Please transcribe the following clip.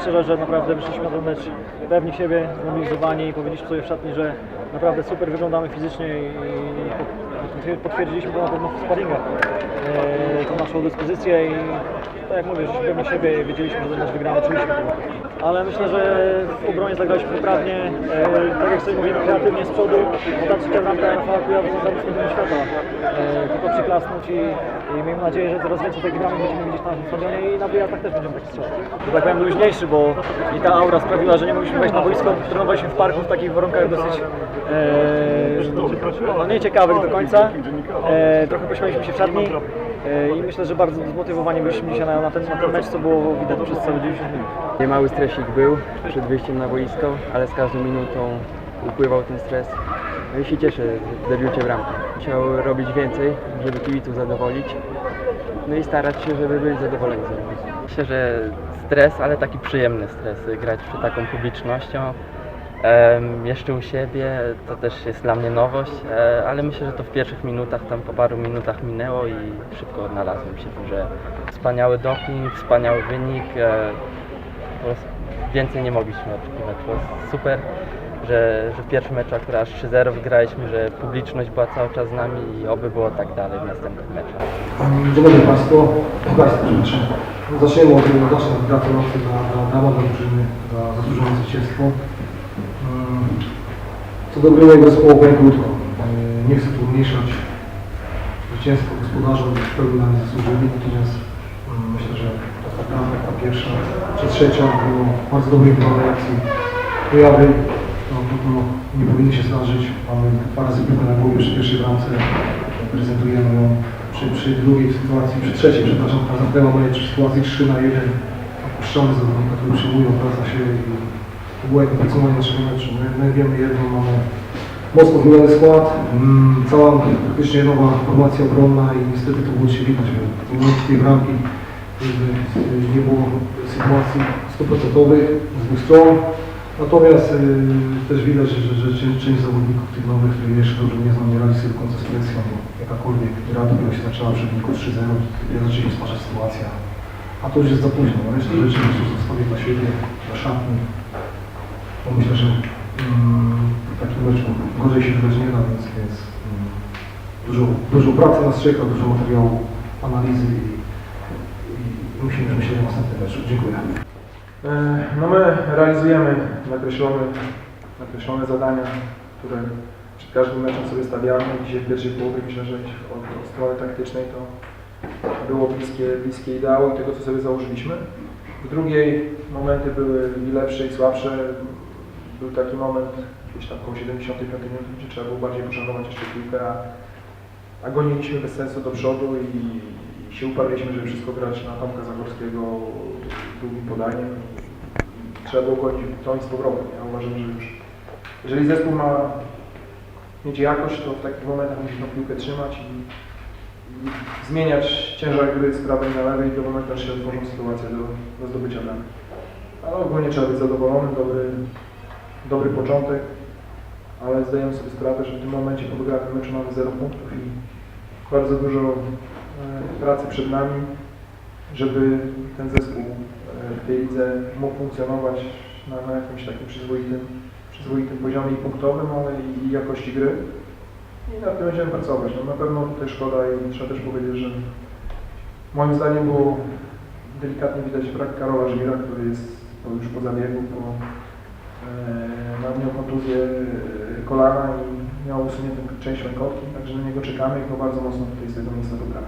Szczerze, że naprawdę wyszliśmy na ten mecz pewni siebie, zmobilizowani i powiedzieliśmy sobie w szatni, że naprawdę super wyglądamy fizycznie i, potwierdziliśmy to na pewno w sparingach, e, tą naszą dyspozycję i tak jak mówię, żeśmy pewni siebie i wiedzieliśmy, że ten mecz wygramy, czuliśmy to. Ale myślę, że w obronie zagraliśmy poprawnie, e, tak jak sobie mówimy, kreatywnie z przodu, oddać tę bramkę Rafała Kujawa za zawodnikiem świata, e, tylko przyklasnąć i, i miejmy nadzieję, że coraz więcej takich bramek będziemy widzieć na naszym stadionie i na wyjazdach też będziemy takie strzelać. Że tak powiem luźniejszy, bo i ta aura sprawiła, że nie mogliśmy wejść na boisko, trenowaliśmy w parku w takich warunkach dosyć e, no, nieciekawych do końca. E, trochę pośmialiśmy się w szatni e, i myślę, że bardzo zmotywowani byliśmy dzisiaj na, na, ten, na ten mecz, co było widać przez całe 90 minut. Mały stresik był przed wyjściem na boisko, ale z każdą minutą upływał ten stres. No i się cieszę w debiucie bramki. Chciał robić więcej, żeby kibiców zadowolić. No i starać się, żeby byli zadowoleni ze mnie. Myślę, że stres, ale taki przyjemny stres, grać przed taką publicznością. Jeszcze u siebie to też jest dla mnie nowość, e, ale myślę, że to w pierwszych minutach, tam po paru minutach minęło i szybko odnalazłem się tu, że wspaniały doping, wspaniały wynik. E, więcej nie mogliśmy oczekiwać. Jest super, że, że w pierwszym meczu akurat aż 3-0 wygraliśmy, że publiczność była cały czas z nami i oby było tak dalej w następnych meczach. Dzień dobry Państwu. Zaczniemy od naszej gratulacji dla, dla brawa drużyny za zasłużone zwycięstwo. Co do gry zespołu powiem krótko. Nie chcę tu umniejszać zwycięstwo gospodarzom, w pełni na nie zasłużyli, natomiast mm, myślę, że ta bramka, ta pierwsza czy trzecia było bardzo dobrej reakcji pojawy. No, to nie powinny się zdarzyć. Mamy dwa razy na głowie przy pierwszej bramce. Prezentujemy ją przy, przy drugiej sytuacji, przy trzeciej, przepraszam, ta zamknęła moje sytuacji 3 na 1. Opuszczamy zawodnika, który przyjmują, wraca się i to było jakby podsumowanie naszego meczu. My, my wiemy jedno, mamy mocno zmieniony skład, mm, cała praktycznie nowa formacja obronna i niestety to było się widać, w momencie tej bramki nie było sytuacji stuprocentowych z dwóch stron. Natomiast y, też widać, że, że, część, część zawodników tych nowych, których jeszcze dobrze nie znam, nie radzi sobie bo jakakolwiek radka się zaczęła przed wyniku 3-0, to zaczęła się stwarzać sytuacja. A to już jest za późno, no resztę rzeczy że zostawię dla siebie, dla szatni. Bo myślę, że mm, w takim meczu gorzej się wydać nie da, więc, mm, dużo, dużo pracy nas czeka, dużo materiału, analizy i, i musimy myśleć o następnym meczu. Dziękuję. E, No my realizujemy nakreślone, nakreślone zadania, które przed każdym meczem sobie stawiamy. Dzisiaj w pierwszej połowie myślę, że od, od strony taktycznej to było bliskie, bliskie ideału i tego, co sobie założyliśmy. W drugiej momenty były i lepsze i słabsze. Był taki moment gdzieś tam około 75 minut, gdzie trzeba było bardziej poszanować jeszcze piłkę, a, a goniliśmy bez sensu do przodu i, i się uparliśmy, żeby wszystko grać na Tomka Zagorskiego długim podaniem. Trzeba było gonić to i z powrotem. Ja uważam, że już jeżeli zespół ma mieć jakość, to w takich momentach musi tą piłkę trzymać i, i zmieniać ciężar gry z prawej na lewej do momentu, aż się otworzą sytuacje do, do zdobycia danych. Ale ogólnie trzeba być zadowolonym, dobry, dobry początek, ale zdajemy sobie sprawę, że w tym momencie po wygranym meczu mamy 0 punktów i bardzo dużo e, pracy przed nami, żeby ten zespół e, w tej lidze mógł funkcjonować na, na jakimś takim przyzwoitym, przyzwoitym poziomie punktowym, ale i, jakości gry. I nad tym będziemy pracować. No, na pewno tutaj szkoda i trzeba też powiedzieć, że moim zdaniem było delikatnie widać brak Karola Żwira, który jest już po zabiegu, po miał kontuzję e, kolana i miał usuniętą część rękowki, także na niego czekamy i go bardzo mocno tutaj z tego miejsca dobramy.